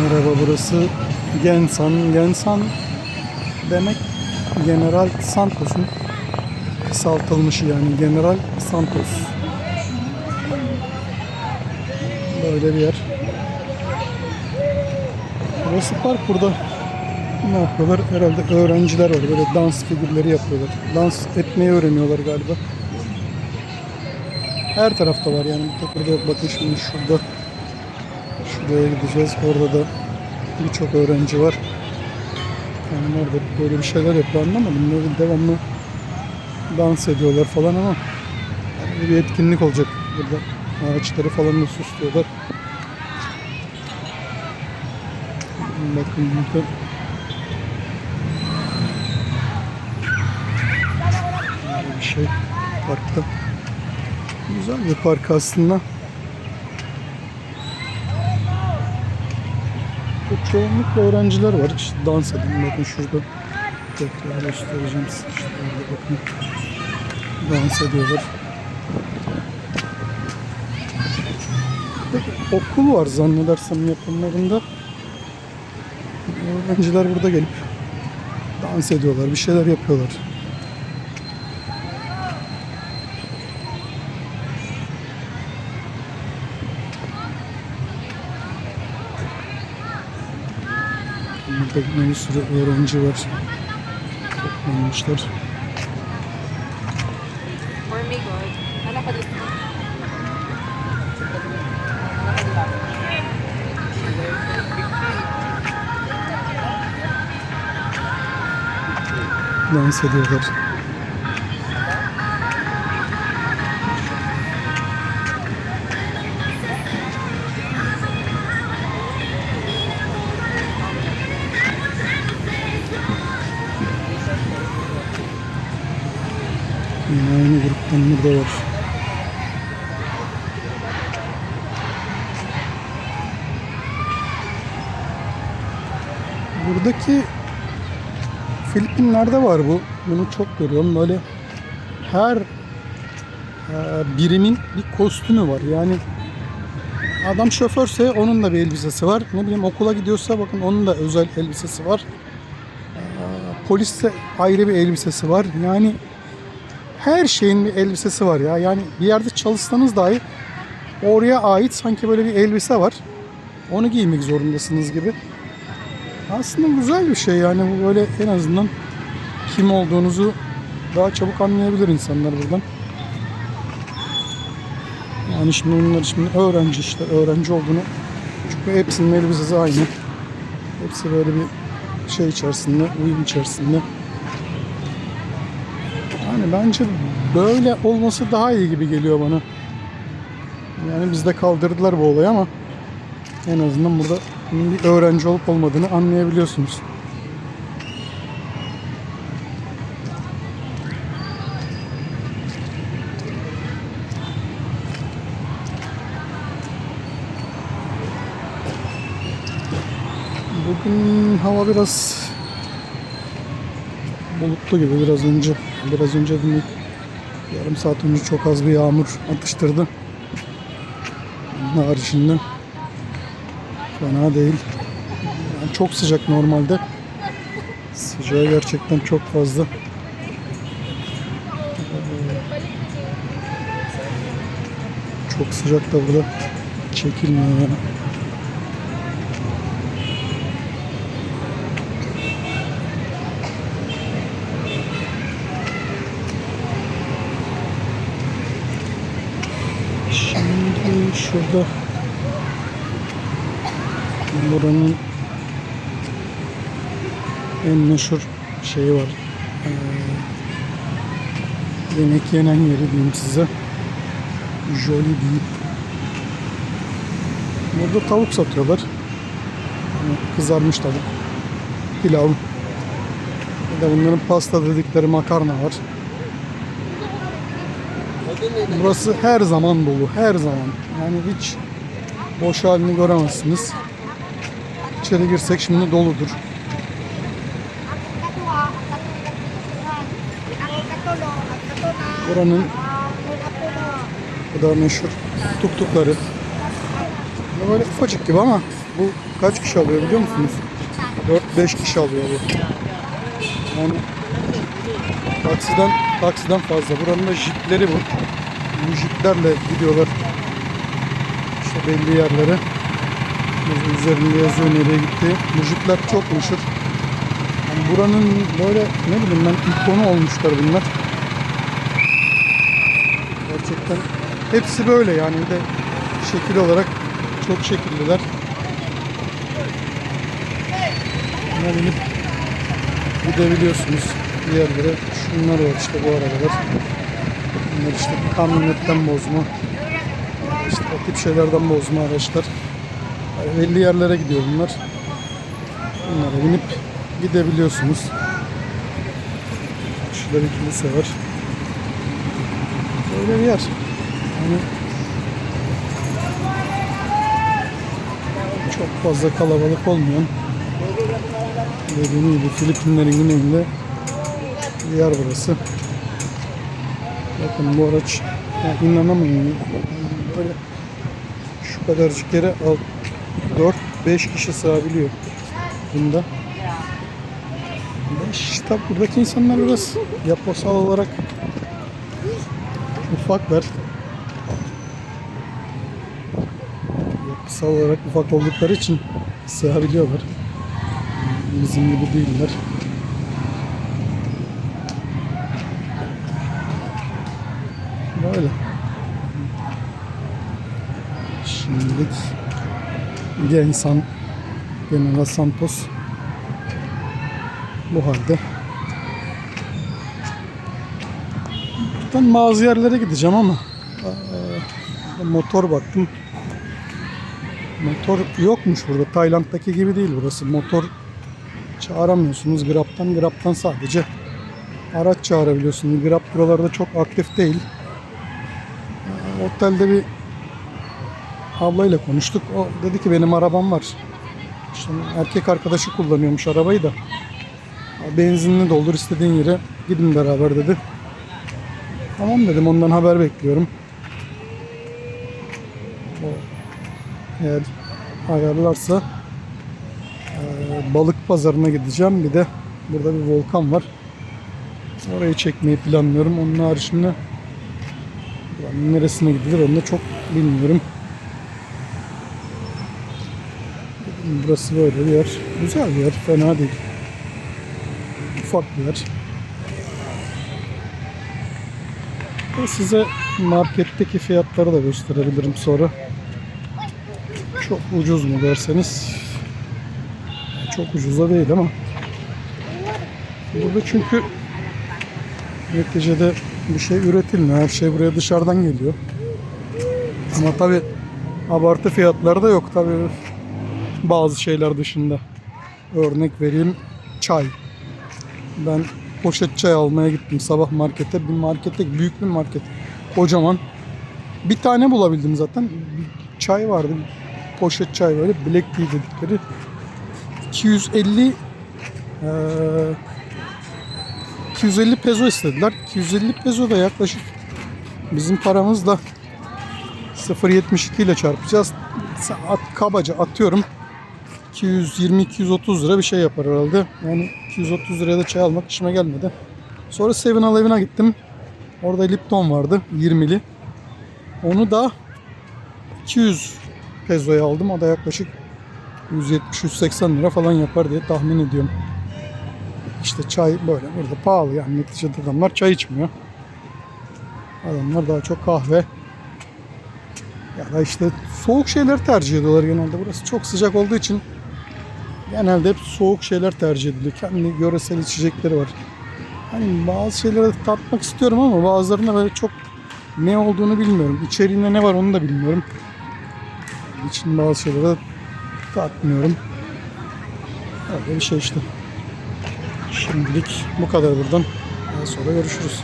Merhaba burası Gensan. Gensan demek General Santos'un kısaltılmışı yani General Santos. Böyle bir yer. Burası park burada. Ne yapıyorlar? Herhalde öğrenciler var. Böyle dans figürleri yapıyorlar. Dans etmeyi öğreniyorlar galiba. Her tarafta var yani. Burada. Bakın şimdi şurada Şuraya gideceğiz. Orada da birçok öğrenci var. Yani orada böyle bir şeyler yapıyor anlamadım. Böyle devamlı dans ediyorlar falan ama yani bir etkinlik olacak burada. Ağaçları falan da süslüyorlar. Bakın burada bir şey parkta. Güzel bir park aslında. Çoğunlukla öğrenciler var. İşte dans edin. Bakın şurada tekrar göstereceğim size. İşte orada bakın. Dans ediyorlar. Okul var zannedersem yakınlarında. Öğrenciler burada gelip dans ediyorlar. Bir şeyler yapıyorlar. Burada bir sürü öğrenci var. Toplanmışlar. Dans ediyorlar. Yine aynı gruptan burada var. Buradaki Filipinler'de var bu. Bunu çok görüyorum. Böyle her e, birimin bir kostümü var. Yani adam şoförse onun da bir elbisesi var. Ne bileyim okula gidiyorsa bakın onun da özel elbisesi var. E, poliste ayrı bir elbisesi var. Yani her şeyin bir elbisesi var ya. Yani bir yerde çalışsanız dahi oraya ait sanki böyle bir elbise var. Onu giymek zorundasınız gibi. Aslında güzel bir şey yani bu böyle en azından kim olduğunuzu daha çabuk anlayabilir insanlar buradan. Yani şimdi bunlar şimdi öğrenci işte öğrenci olduğunu çünkü hepsinin elbisesi aynı. Hepsi böyle bir şey içerisinde, uyum içerisinde. Yani bence böyle olması daha iyi gibi geliyor bana. Yani bizde kaldırdılar bu olayı ama en azından burada bir öğrenci olup olmadığını anlayabiliyorsunuz. Bugün hava biraz bulutlu gibi biraz önce. Biraz önce bir yarım saat önce çok az bir yağmur atıştırdı. Onun haricinde fena değil. Yani çok sıcak normalde. Sıcağı gerçekten çok fazla. Çok sıcak da burada çekilmiyor yani. Şimdi şurada buranın en meşhur şeyi var. Ee, yemek yenen yeri diyeyim size. Jollibee. Burada tavuk satıyorlar. Yani kızarmış tavuk. Pilav. Bir de bunların pasta dedikleri makarna var. Burası her zaman dolu, her zaman. Yani hiç boş halini göremezsiniz. İçeri girsek şimdi doludur. Buranın bu da meşhur tuktukları. Bu Böyle ufacık gibi ama bu kaç kişi alıyor biliyor musunuz? 4-5 kişi alıyor bu. Yani taksiden taksiden fazla. Buranın da jipleri bu. Bu jiplerle gidiyorlar. İşte belli yerlere. Üzerinde yazıyor nereye gitti. Bu jipler çok meşhur. Yani buranın böyle ne bileyim ben ikonu olmuşlar bunlar. Gerçekten hepsi böyle yani de şekil olarak çok şekilliler. Buna binip gidebiliyorsunuz bir yerlere. Şunlar var işte bu arabalar. Bunlar işte kamyonetten bozma. İşte o tip şeylerden bozma araçlar. Yani belli yerlere gidiyor bunlar. Bunlara binip gidebiliyorsunuz. Şurada bir kilise var. Böyle bir yer. Yani çok fazla kalabalık olmayan dediğim gibi Filipinlerin güneyinde bir yer burası. Bakın bu araç yani inanamayın böyle şu kadarcık yere 4-5 kişi sığabiliyor bunda. 5 tabi buradaki insanlar biraz yapısal olarak ufaklar. Yapısal olarak ufak oldukları için sığabiliyorlar. Bizim gibi değiller. Böyle. Bir insan General Santos bu halde. Ben bazı yerlere gideceğim ama eee, motor baktım. Motor yokmuş burada. Tayland'daki gibi değil burası. Motor çağıramıyorsunuz Grab'tan. Grab'tan sadece araç çağırabiliyorsunuz. Grab buralarda çok aktif değil. Eee, Otelde bir ablayla konuştuk. O dedi ki benim arabam var. İşte erkek arkadaşı kullanıyormuş arabayı da. Benzinini doldur istediğin yere gidin beraber dedi. Tamam dedim ondan haber bekliyorum. O eğer ayarlarsa eee, balık pazarına gideceğim. Bir de burada bir volkan var. Orayı çekmeyi planlıyorum. Onun haricinde neresine gidilir onu da çok bilmiyorum. Burası böyle bir yer. Güzel bir yer. Fena değil. Ufak bir yer. Ve size marketteki fiyatları da gösterebilirim sonra. Çok ucuz mu derseniz çok ucuza değil ama burada çünkü neticede bir şey üretilmiyor. Her şey buraya dışarıdan geliyor. Ama tabi abartı fiyatları da yok tabi bazı şeyler dışında. Örnek vereyim çay. Ben poşet çay almaya gittim sabah markete. Bir markete büyük bir market. Kocaman. Bir tane bulabildim zaten. Bir çay vardı. Bir poşet çay böyle. Black tea dedikleri. 250 eee 250 peso istediler. 250 peso da yaklaşık bizim paramızla 0.72 ile çarpacağız. At, kabaca atıyorum. 220-230 lira bir şey yapar herhalde. Yani 230 liraya da çay almak işime gelmedi. Sonra 7-Eleven'a gittim. Orada Lipton vardı 20'li. Onu da 200 pezoya aldım. O da yaklaşık 170-180 lira falan yapar diye tahmin ediyorum. İşte çay böyle burada pahalı yani neticede adamlar çay içmiyor. Adamlar daha çok kahve ya da işte soğuk şeyler tercih ediyorlar genelde. Burası çok sıcak olduğu için genelde hep soğuk şeyler tercih ediliyor. Kendi yöresel içecekleri var. Hani bazı şeyleri tatmak istiyorum ama bazılarında böyle çok ne olduğunu bilmiyorum. İçeriğinde ne var onu da bilmiyorum. İçin bazı şeyleri tatmıyorum. Öyle bir şey işte. Şimdilik bu kadar buradan. Daha sonra görüşürüz.